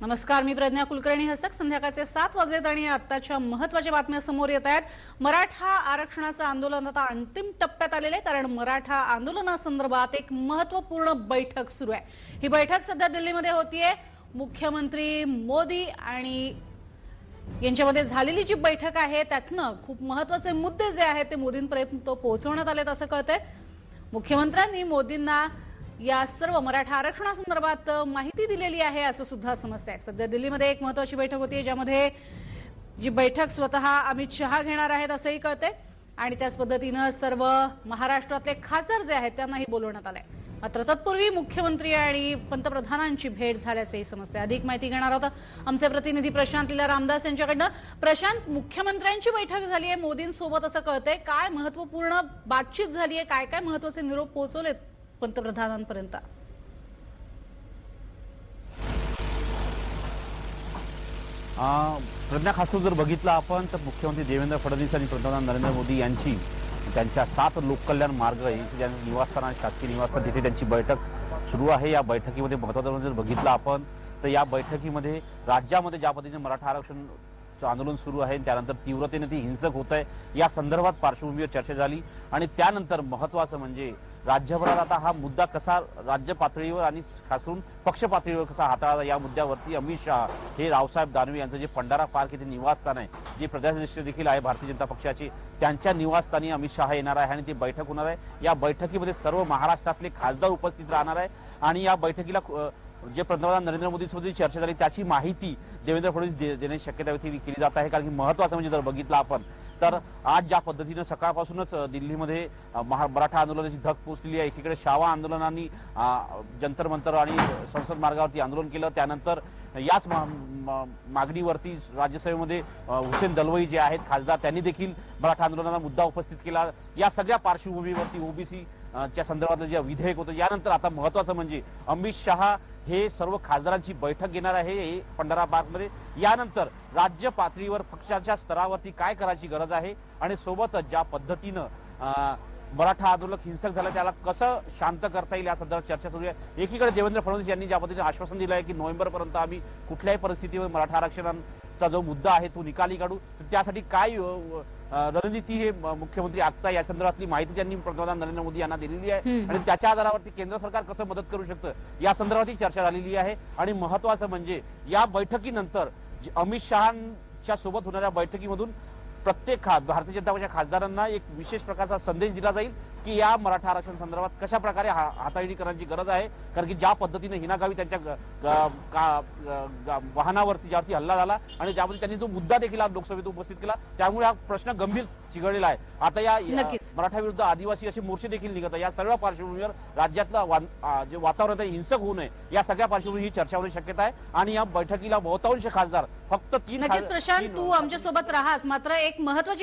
नमस्कार मी प्रज्ञा कुलकर्णी. हस्तक संध्याकाळचे सात वाजलेत आणि आत्ताच्या महत्त्वाच्या बातम्या समोर येत आहेत. मराठा आरक्षणाचं आंदोलन आता अंतिम टप्प्यात आलेलं आहे कारण मराठा आंदोलनासंदर्भात एक महत्त्वपूर्ण बैठक सुरू आहे. ही बैठक सध्या दिल्लीमध्ये होतीये. मुख्यमंत्री मोदी आणि यांच्यामध्ये झालेली जी बैठक आहे त्यातनं खूप महत्त्वाचे मुद्दे जे आहेत ते मोदींपर्यंत पोहोचवण्यात आलेत असं कळतंय. मुख्यमंत्र्यांनी मोदींना या सर्व मराठा आरक्षणासंदर्भात माहिती दिलेली आहे असं सुद्धा समजत आहे सध्या दिल्लीमध्ये एक महत्वाची बैठक होती ज्यामध्ये जी बैठक स्वतः अमित शहा घेणार आहेत असंही कळते आणि त्याच पद्धतीनं सर्व महाराष्ट्रातले खासदार जे आहेत त्यांनाही बोलवण्यात आलंय. मात्र तत्पूर्वी मुख्यमंत्री आणि पंतप्रधानांची भेट झाल्याचंही समजते अधिक माहिती घेणार होतं आमचे प्रतिनिधी प्रशांत लीला रामदास यांच्याकडनं. प्रशांत मुख्यमंत्र्यांची बैठक झाली आहे मोदींसोबत असं कळतंय. काय महत्त्वपूर्ण बातचीत झाली आहे काय काय महत्त्वाचे निरोप पोहोचवलेत? पंतप्रधानांपर्यंत. प्रज्ञा खास करून जर बघितलं आपण तर मुख्यमंत्री देवेंद्र फडणवीस आणि पंतप्रधान नरेंद्र मोदी यांची त्यांच्या सात लोककल्याण मार्ग यांचं निवासस्थान आणि शासकीय निवासस्थान तिथे त्यांची बैठक सुरू आहे. या बैठकीमध्ये महत्वाचं म्हणजे जर बघितलं आपण तर या बैठकीमध्ये राज्यामध्ये ज्या पद्धतीने मराठा आरक्षण आंदोलन सुरू आहे त्यानंतर तीव्रतेने ती हिंसक होत आहे या संदर्भात पार्श्वभूमीवर चर्चा झाली. आणि त्यानंतर महत्वाचं म्हणजे राज्यभरात आता हा मुद्दा कसा राज्य पातळीवर आणि खास करून पक्ष पातळीवर कसा हाताळाला या मुद्द्यावरती अमित शहा हे रावसाहेब दानवे यांचं जे पंडारा पार्क येथे निवासस्थान आहे जे प्रदेशाध्यक्ष देखील आहे भारतीय जनता पक्षाची त्यांच्या निवासस्थानी अमित शहा येणार आहे आणि ती बैठक होणार आहे. या बैठकीमध्ये सर्व महाराष्ट्रातले खासदार उपस्थित राहणार आहे आणि या बैठकीला जे पंतप्रधान नरेंद्र मोदींसोबत जी चर्चा झाली त्याची माहिती देवेंद्र फडणवीस दे- देण्याची शक्यता केली जात आहे. कारण की महत्वाचं म्हणजे जर बघितलं आपण तर आज ज्या पद्धतीनं सकाळपासूनच दिल्लीमध्ये महा- मराठा आंदोलनाची धग पोचलेली आहे. एकीकडे शावा आंदोलनांनी जंतर मंतर आणि संसद मार्गावरती आंदोलन केलं. त्यानंतर याच मागणीवरती राज्यसभेमध्ये हुसेन दलवई जे आहेत खासदार त्यांनी देखील मराठा आंदोलनाचा मुद्दा उपस्थित केला. या सगळ्या पार्श्वभूमीवरती ओबीसी च्या संदर्भातलं जे विधेयक होतं यानंतर आता महत्वाचं म्हणजे अमित शहा हे सर्व खासदारांची बैठक घेणार आहे हे पंढरा पार्कमध्ये यानंतर राज्य पातळीवर पक्षाच्या स्तरावरती काय करायची गरज आहे? आणि सोबतच ज्या पद्धतीनं मराठा आंदोलक हिंसक झालं त्याला कसं शांत करता येईल या संदर्भात चर्चा सुरू आहे. एकीकडे देवेंद्र फडणवीस यांनी ज्या पद्धतीने आश्वासन दिलं आहे की नोव्हेंबर पर्यंत आम्ही कुठल्याही परिस्थितीवर मराठा आरक्षणांचा जो मुद्दा आहे तो निकाली काढू. त्यासाठी काय रणनीती हे मुख्यमंत्री आखता या संदर्भातली माहिती त्यांनी पंतप्रधान नरेंद्र मोदी यांना दिलेली आहे. आणि त्याच्या आधारावरती केंद्र सरकार कसं मदत करू शकतं या संदर्भातही चर्चा झालेली आहे. आणि महत्वाचं म्हणजे या बैठकीनंतर अमित शहाच्या सोबत होणाऱ्या बैठकीमधून प्रत्येक खा भारतीय जनता पक्षाच्या खासदारांना एक विशेष प्रकारचा संदेश दिला जाईल. की या मराठा आरक्षण संदर्भात कशा प्रकारे हाताळणी करण्याची गरज आहे? कारण की ज्या पद्धतीने हिनागावी त्यांच्या ग- ग- का- ग- ग- वाहनावरती ज्यावरती हल्ला झाला आणि ज्यामध्ये त्यांनी जो मुद्दा देखील आज लोकसभेत उपस्थित केला त्यामुळे हा प्रश्न गंभीर चिघळलेला आहे. आता या. मराठा विरुद्ध आदिवासी असे मोर्चे देखील निघत आहे. या सर्व पार्श्वभूमीवर राज्यातलं जे वातावरण आहे हिंसक होऊ नये. या सगळ्या पार्श्वभूमीवर ही चर्चा होण्याची शक्यता आहे. आणि या बैठकीला बहुतांश खासदार फक्त तीन प्रशांत तू आमच्यासोबत राहास. मात्र एक महत्वाची